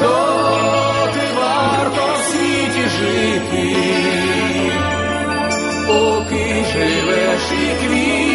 Доти варто в світі жити, поки живеш і ти.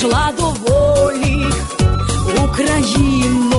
йшла до волі України.